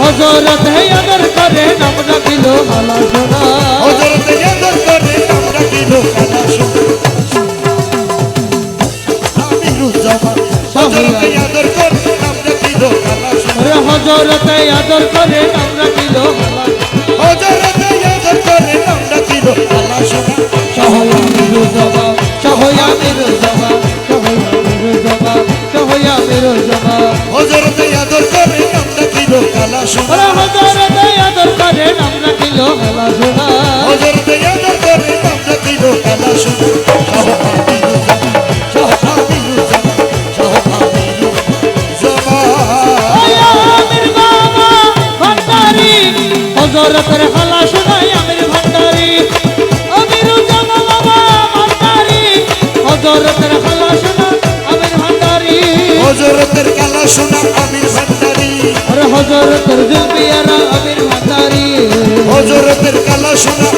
হজরত আদর করে নাম রাখিল হালা সোনা। হজরতে আদর করে নাম রাখিল কালা সোনা। আমিরুজ্জামান হজরতে আদর করে নাম রাখিল কালা সোনা। হজরত আদর করে নাম রাখিল হালা হজরতে আদর করে নাম রাখিল কালা সোনা। হজরতের হালা শোনাই আমির ভান্ডারি। আমির জামা বাবা ভান্ডারি। হজরতের হালা শোনা আমির ভান্ডারি। হজরতের কালা শোনা আমির ভান্ডারি। আরে হজরতের জুলবিয়ারা আমির ভান্ডারি। হজরতের কালা সোনা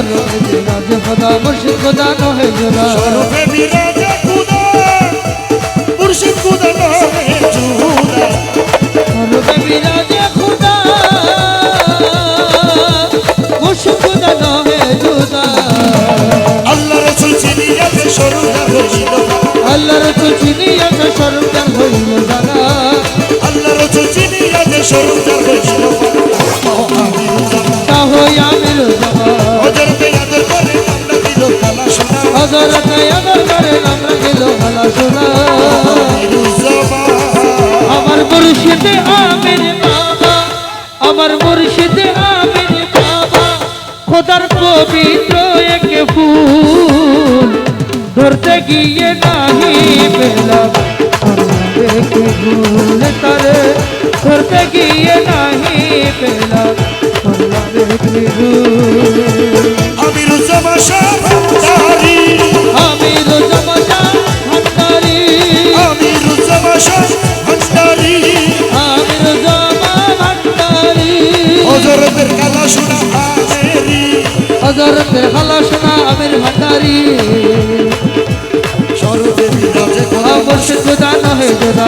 করো রাজ খোদা মুর্শিদ খোদা নহে জোনা স্বরূপে বিরাজে খোদা মুর্শিদ খোদা নহে জোনা। স্বরূপে বিরাজে খোদা মুর্শিদ খোদা নহে জোনা আল্লাহ রাসূল চিনি হইল আল্লাহ রাসূল চিনি হইল। আদর করে ভালা আমার মুর্শিদে আমির বাবা আমার মুর্শিদে আমির ফুল। ধরতে গিয়ে নাহি পেলাম ভুল তারে? গিয়ে নাহি পেলাম ভুল হজরতের খালাসনা আমির ভান্ডারি। স্বরূপে না হয়ে খোদা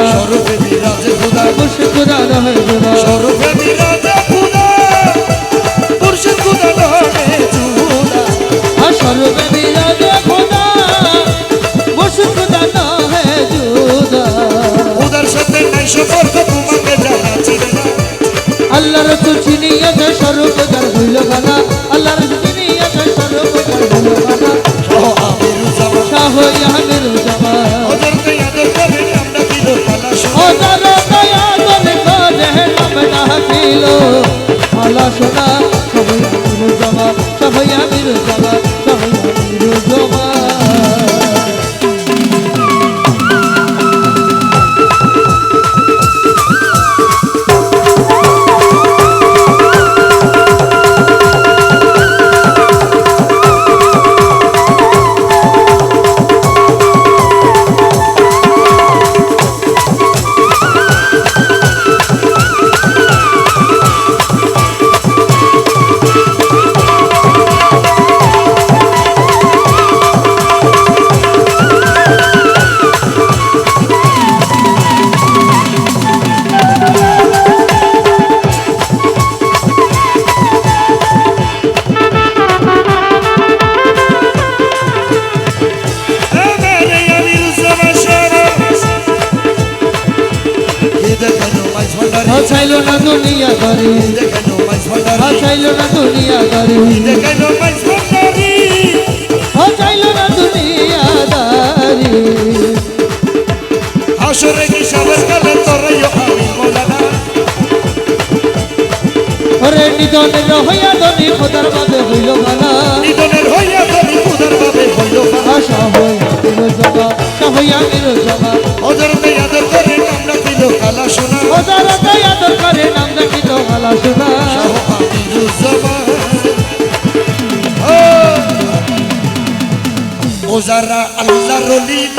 আল্লাহর তো চিনিয়ে স্বরূপ তার হইল গানা সোনা ছাইল না দুনিয়া করে ছাইল না দুনিয়া করে ছাইল না দুনিয়া দারি আসরে কি সবার কালে তোরে ওরে নিদনের হইয়া দনি খোদার বাবে হইল বালা। নিদনের হইয়া দনি খোদার বাবে হইল বালা। সহ হইয়া নিরজবা সহ হইয়া নিরজবা শোনা। ও যারা তাই আদর করে নাম ডাকিত ভালা